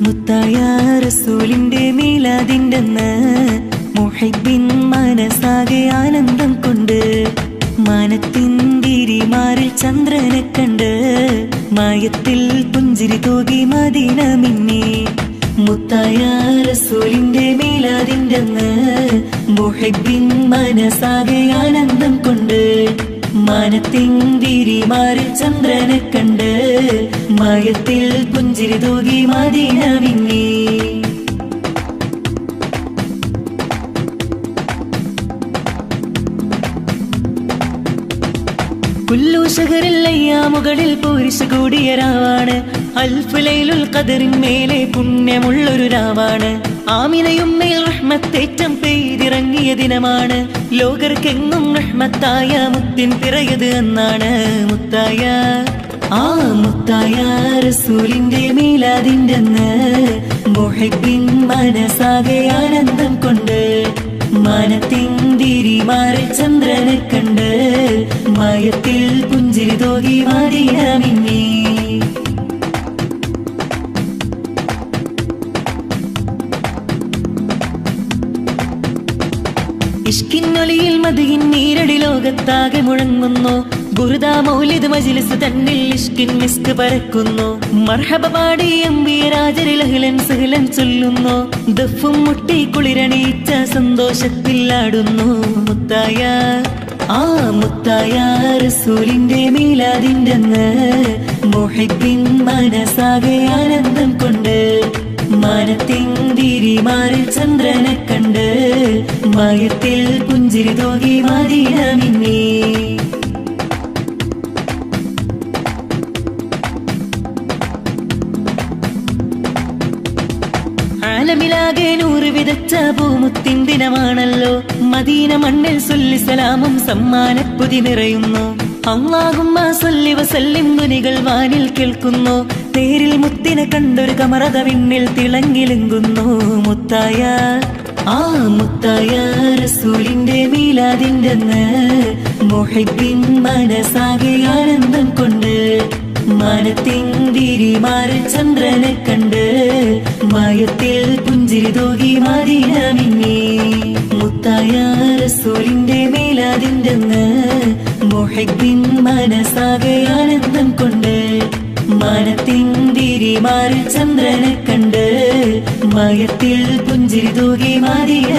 മുത്തായ റസൂലിന്റെ മീലാദിന്റെന്ന് മുഹിബിൻ മനസ്സാകെ ആനന്ദം കൊണ്ട് മാനത്തിൻ തിരിമാറിൽ ചന്ദ്രനെ കണ്ട് മായത്തിൽ പുഞ്ചിരി തൂകി മദീന മിന്നി. മുത്തായ റസൂലിന്റെ മീലാദിന്റെന്ന് മുഹിബിൻ മനസ്സാകെ ആനന്ദം കൊണ്ട് മാനത്തിൻ മാറി ചന്ദ്രനെ കണ്ട് മയത്തിൽ പുഞ്ചിരി തൂകി മദീന കുല്ലു മുകളിൽ പൂരിശ് കൂടിയ രാവാണ്. അൽഫുലൈലുൽ ഖദറിൻ മേലെ പുണ്യമുള്ളൊരു രാവാണ്. ആമിനയും മേൽ റഹ്മത്തേറ്റം പെയ്തിറങ്ങിയ ദിനമാണ്. ലോകർക്കെങ്ങും റഹ്മത്തായ മുത്തിൻ പിറയത് എന്നാണ് മുത്തായ ആ മുത്തായ റസൂലിന്റെ മേലാതിന്റെ അന്ന് മനസാകെ ആനന്ദം കൊണ്ട് മാനത്തിൻ തിരിമാറി ചന്ദ്രനെ കണ്ട് മയത്തിൽ പുഞ്ചിരി തോകി മദീന മിന്നി ഇഷ്കിന്നൊലിയിൽ മതിയിൻ നീരടി ലോകത്താകെ മുഴങ്ങുന്നു. ഗുരുദാ മൗലിദ് മജിലിസ് തന്നിൽ ഇഷ്കിൻ മിസ്ക് പരക്കുന്നു. മർഹബ പാടി എംബിയ രാജരിലഹിലൻ സഹിലൻ ചൊല്ലുന്നു. ദഫും മുട്ടി കുളിരണീച്ച സന്തോഷത്തിൽ ആടുന്നു മുത്തായ. ആ മുത്തായ റസൂലിന്റെ മീലാദിന്റെ അന്ന് മുഹിബിൻ മനസ്സാകെ ആനന്ദം കൊണ്ട് മാനത്തിന്തിരി മാറി ചന്ദ്രനെ കണ്ട് മയത്തിൽ പുഞ്ചിരി തോകി മദീന മിന്നി ആലമിലാകെ നൂറ് വിതച്ച പൂമുത്തിൻ ദിനമാണല്ലോ. മദീന മണ്ണിൽ സൊല്ലി സലാമും സമ്മാനപ്പുതി നിറയുന്നു. അള്ളാഹുമ്മ സൊല്ലി വസല്ലിം ധ്വനികൾ വാനിൽ കേൾക്കുന്നു. തേരിൽ മുത്തിനെ കണ്ടൊരു കമറത വിണ്ണിൽ തിളങ്ങിലുങ്ങുന്നു മുത്തായ ആ മുത്തായ റസൂലിന്റെ മീലാദിന്റെ അന്ന് മനസാകെ ആനന്ദം കൊണ്ട് മനത്തിൻ തിരിമാറി ചന്ദ്രനെ കണ്ട് മയത്തിൽ പുഞ്ചിരി തൂകി മദീന മുത്തായ റസൂലിന്റെ മേലാദിന്റെ അന്ന് മുഹിബിൻ മനസ്സാകെ ആനന്ദം കൊണ്ട് മാനത്തിന്തിരി മാറി ചന്ദ്രനെ കണ്ട് മയത്തിൽ പുഞ്ചിരി തൂകി മദീന